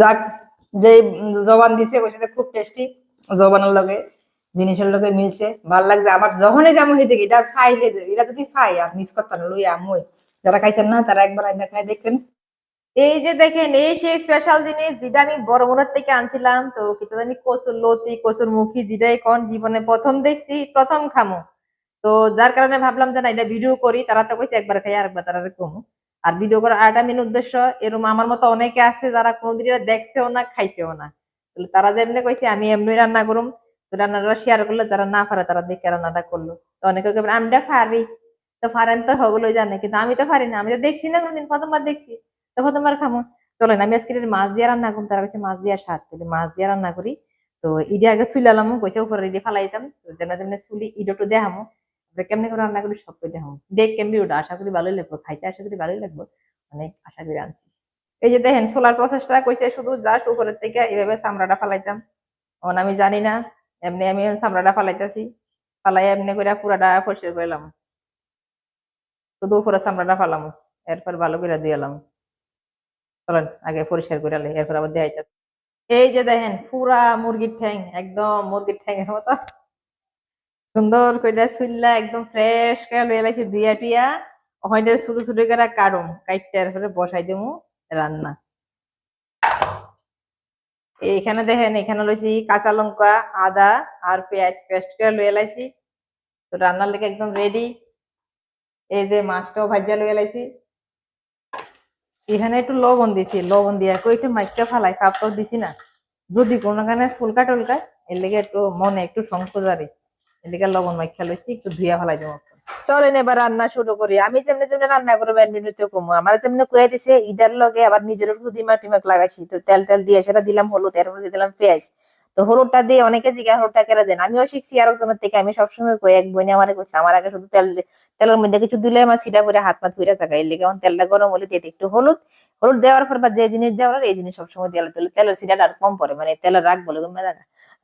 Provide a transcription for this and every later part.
যাক যে জবান দিছে কইছে যে খুব টেস্টি জবানের লগে, জিনিসের লগে মিলছে। ভালো লাগছে। আমার যখনই যাব হইতে এটা যে, এটা যদি খাই আর মিস করতাম লই আমই। যারা খাইছেন না, তারা একবার আইনা খাই দেখবেন এই যে দেখেন, এই সেই স্পেশাল জিনিস যেটা আমি বড় বড় থেকে আনছিলাম, তো কিতা জানি কচুর লতি, কচুর মুখি, যেটাই কোন জীবনে প্রথম দেখছি, প্রথম খামো। তো যার কারণে ভাবলাম যে না, এটা ভিডিও করি, তারা তো কইছে একবার খাই, আরেকবার তারা কমু। আর ভিডিও করার আরেকটা মেন উদ্দেশ্য এরকম আমার মতো অনেকে আছে যারা কোনোদিন এটা দেখছেও না, খাইছেও না। তাহলে তারা যেমনি কইছে, আমি এমনি রান্না করুম। রান্নাটা শেয়ার করলে যারা না পারে তারা দেখে রান্নাটা করল। তো অনেকে কেবল আমরা পারি। তো পারেন তো হগুলোই জানে, কিন্তু আমি তো পারি না। আমি তো দেখছি না কোনোদিন, প্রথমবার দেখছি। তো প্রথমবার খামো। চলেন, আমি আজকে মাছ দিয়ে রান্না করুম। তারা কাছে মাছ দিয়ে স্বাদ তাহলে মাছ দিয়ে রান্না করি, তো ইডি আগে চুলালাম কইছে উপরে ইডি ফালাইতাম। তো যেন যেমনি চুলি, ইডটো দেখামো। কেমনি করে রান্না করি সব করে দেখামো দেখ কেমনি ওটা, আশা করি ভালোই লাগবে, খাইতে আশা করি ভালোই লাগবে, অনেক আশা করি আনছি। এই যে দেখেন সোলার প্রসেসটা কইছে শুধু জাস্ট উপরের থেকে এভাবে চামড়াটা ফালাইতাম। এখন আমি জানি না, এমনি আমি চামড়াটা ফালাইতেছি ফালাই এমনি করে পুরাটা পরিষ্কার করলাম শুধু উপরে চামড়াটা ফালাম, এরপর ভালো করে দিলাম চলেন, আগে পরিষ্কার করে এরপর আবার দেখাইতে এই যে দেখেন, পুরা মুরগির ঠ্যাং, একদম মুরগির ঠ্যাংয়ের মতো। সুন্দর করে চুল্লা একদম ফ্রেশ করে লয়ে লাইছি, দিয়া টিয়া। ওখানে ছোট ছোট করে কাটুম কাইটটা এরপরে বসাই দেবো রান্না। এইখানে দেখেন এখানে লইছি কাঁচা লঙ্কা, আদা আর পেঁয়াজ পেস্ট করে লয়ে লাইছি। তো রান্নার লেগে একদম রেডি এই যে মাছটাও ভাজা লয়ে লাইছি। এখানে একটু লবণ দিছি, লবণ দিয়া কইছে মাইকটা ফালাই কাপড় দিছি না। যদি কোনো কারণে চুলকা টুলকা এর লেগে একটু মনে একটু সংকোচারি এর লেগে লবণ মাইখা লইছি, একটু ধুইয়া ফেলাই দেবো চলেন এবার রান্না শুরু করি। আমি যেমনি যেমনি রান্না করব এমনিতে কমু। আমার যেমনি কুয়া দিছে ইদার লগে আবার নিজের একটু দিমাগ টিমাক লাগাইছি। তো তেল তেল দিয়ে সেটা দিলাম হলুদ দিয়ে দিলাম পেঁয়াজ। তো হলুদটা দিয়ে অনেকে জিগা হলুদটা কেটে দেন। আমিও শিখছি আর একজনের থেকে। আমি সবসময় কই, এক বোনে আমার কইছে, আমার আগে শুধু তেল তেলের মধ্যে কিছু দিলে আমার সিটা করে হাত পা ধুইরা থাকা এর লেগে তেলটা গরম হলে দিয়ে একটু হলুদ হলুদ দেওয়ার পর বা যে জিনিস দেওয়ার এই জিনিস সবসময় দেওয়ালে তাহলে তেলের সিটাটা আর কম পড়ে মানে তেলের রাগ বলে কমে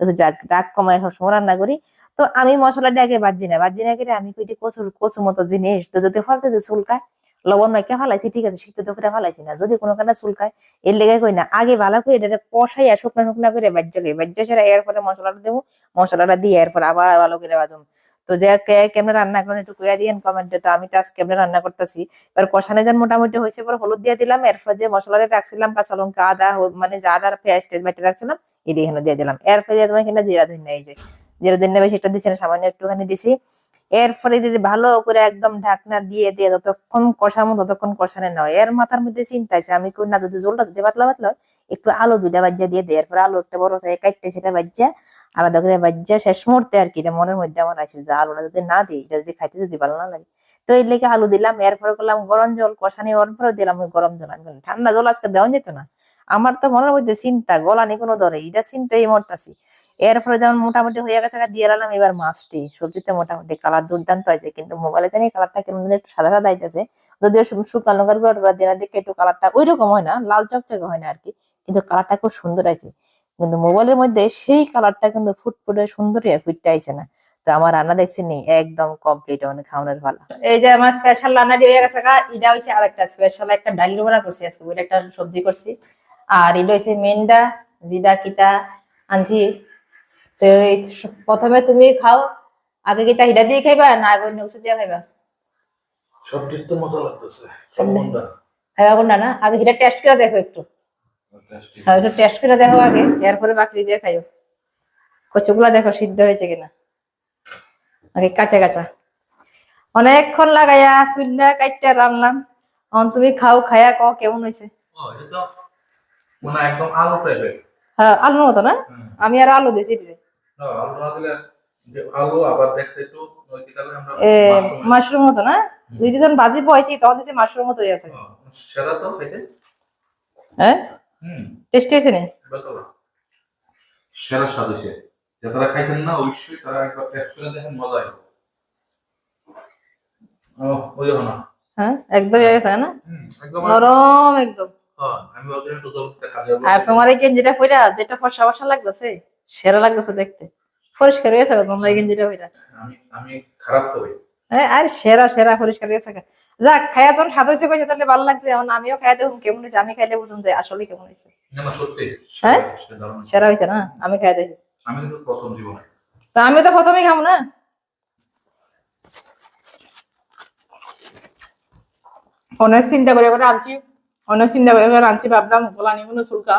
তো যাক, রাগ কমায় সবসময় রান্না করি। তো আমি মশলাটা আগে বাজি না বাজি না করে আমি কইটি কচুর কচু মতো জিনিস। তো যদি ফলতে চুলকায় লবণ মাইকে ফালাইছি, ঠিক আছে তো করে ফালাইছি না। যদি কোনো কারণে চুলকায় এর লেগে কই না, আগে ভালো করে এটা কষাইয়া শুকনা শুকনা করে বাজ্য গে বাজ্য সেরা এরপরে মশলাটা দেবো, মশলাটা দিয়ে এরপর আবার ভালো করে বাজুম তো যে কেমনে রান্না করেন একটু কইয়া দিয়েন কমেন্টে তো আমি তো আজকে কেমনে রান্না করতেছি, এবার কষানে যান মোটামুটি হয়েছে পরে হলুদ দিয়ে দিলাম, এরপর যে মশলাটা রাখছিলাম, কাঁচা লঙ্কা, আদা মানে যা আদা পেঁয়াজ টেজ বেটে রাখছিলাম, এটি এখানে দিয়ে দিলাম। এরপরে তোমার এখানে জিরা ধুই এই যে জিরা দিন নেবে সেটা দিচ্ছি না, সামান্য একটুখানি দিছি। এরপরে যদি ভালো করে একদম ঢাকনা দিয়ে দিয়ে যতক্ষণ কষামো ততক্ষণ কষানো নয় এর মাথার মধ্যে চিন্তা আছে, আমি কই না যদি জলটা যদি পাতলা পাতলা একটু আলু দুইটা বাজ্যা দিয়ে দেয়। এরপর আলু একটা বড় সাইজ কাটতে সেটা বাজ্যা আলাদা করে বাজ্যা শেষ মুহূর্তে আর কি, এটা মনের মধ্যে আমার আছে যে আলুটা যদি না দিই, এটা যদি খাইতে যদি ভালো না লাগে। তো এই লেগে আলু দিলাম, এরপরে করলাম গরম জল কষানি এরপরে দিলাম ওই গরম জল। আমি ঠান্ডা জল আজকে দেওয়া যেত না। আমার তো মনের মধ্যে চিন্তা গলা কোনো ধরে এটা চিন্তাই মরতাছি। এরপরে যেমন মোটামুটি হয়ে গেছে দিয়ে রাখলাম এবার মাছটি। সবজিতে মোটামুটি কালার দুর্দান্ত হয়েছে, কিন্তু মোবাইলে জানি কালারটা কেমন একটু সাদা সাদা আইতেছে যদিও শু- শুকনো লঙ্কার গুঁড়া দিনের দিকে একটু কালারটা ওই রকম হয় না, লাল চকচকে হয় না আর কি কিন্তু কালারটা খুব সুন্দর আছে কিন্তু মোবাইলের মধ্যে সেই কালারটা কিন্তু ফুটফুটে সুন্দরই ফুটতে আইছে না। তো আমার রান্না দেখছি নি, একদম কমপ্লিট মানে খাওয়ানোর ভালো এই যে আমার স্পেশাল রান্নাটি হয়ে গেছে এটা হচ্ছে আরেকটা স্পেশাল একটা ডালি বড়া করছি আজকে একটা সবজি করছি। আর এটা হচ্ছে মেন্ডা জিদা কিতা আনছি। তো প্রথমে তুমি খাও আগে কিতা হিডা দিয়ে খাইবা না আগে অন্য কিছু দিয়ে খাইবা? সবটির তো মজা লাগতেছে সব খাইবা কোনটা না? আগে হিডা টেস্ট করে দেখো একটু। হ্যাঁ একটু টেস্ট করে দেখো আগে এরপরে বাকি দিয়ে খাইও। কচুগুলা দেখো সিদ্ধ হয়েছে কিনা। আগে কাঁচা কাঁচা। অনেকক্ষণ লাগাইয়া চুল্লা কাইটটা রান্নাম এখন তুমি খাও খাইয়া ক কেমন হয়েছে? ও, এটা তো মানে একদম আলু টাইপের হ্যাঁ আলুর মতো না? আমি আর আলু দিয়েছি দিদি না, দিলে আবার দেখতে একটু মাশরুম- মতো না? দুই দুজন বাজি পয়সি তখন দিয়েছি মাশরুম মতো হয়ে আছে তো খেতে হ্যাঁ হুম। টেস্টি হয়েছে নি। সেরা স্বাদ হয়েছে। যে খাইছেন না অবশ্যই তারা একবার টেস্ট করে দেখেন মজা হবে ও ওই না। হ্যাঁ একদম হয়ে গেছে না? নরম একদম। হ্যাঁ, আমি আর তোমার এই গেঞ্জিটা পইরা যেটা ফর্সা ফর্সা লাগতেছে সেরা লাগতেছে দেখতে। পরিষ্কার হয়ে তোমার এই গেঞ্জিটা পইরা। আমি আমি খারাপ করি। হ্যাঁ আর সেরা সেরা পরিষ্কার হয়ে যাক খাইয়া যখন স্বাদ হয়েছে কইছে তাহলে ভালো লাগছে। এখন আমিও খাইয়া দেখুন কেমন হয়েছে? আমি খাইলে বুঝুন যে আসলে কেমন হয়েছে। হ্যাঁ? সেরা হয়েছে। না? আমি খাইয়া দেখি। আমি প্রথম জীবনে। তো আমি তো প্রথমেই খাব না? অনেক চিন্তা করে করে আনছি। অনেক চিন্তা করে করে আনছি ভাবলাম গোলানি কোনো চুলকা।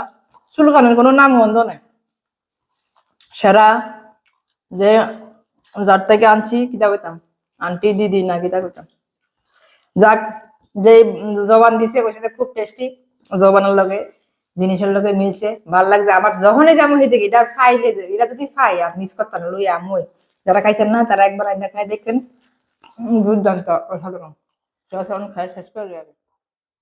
চুলকানোর কোনো নাম গন্ধ নেই। সেরা যে যার থেকে আনছি কিতা কইতাম? আন্টি দিদি না কিতা কইতাম? যাক যে জবান দিছে যে খুব টেস্টি জবানের লগে জিনিসের লগে মিলছে। ভালো লাগছে। আমার যখনই যাব কি এটা খাইলে যে এটা যদি খাই আর মিস করতাম লই আমই। যারা খাইছেন না তারা একবার আইনা খাই দেখেন। উম, দুর্দান্ত অসাধারণ। খাই শেষ করে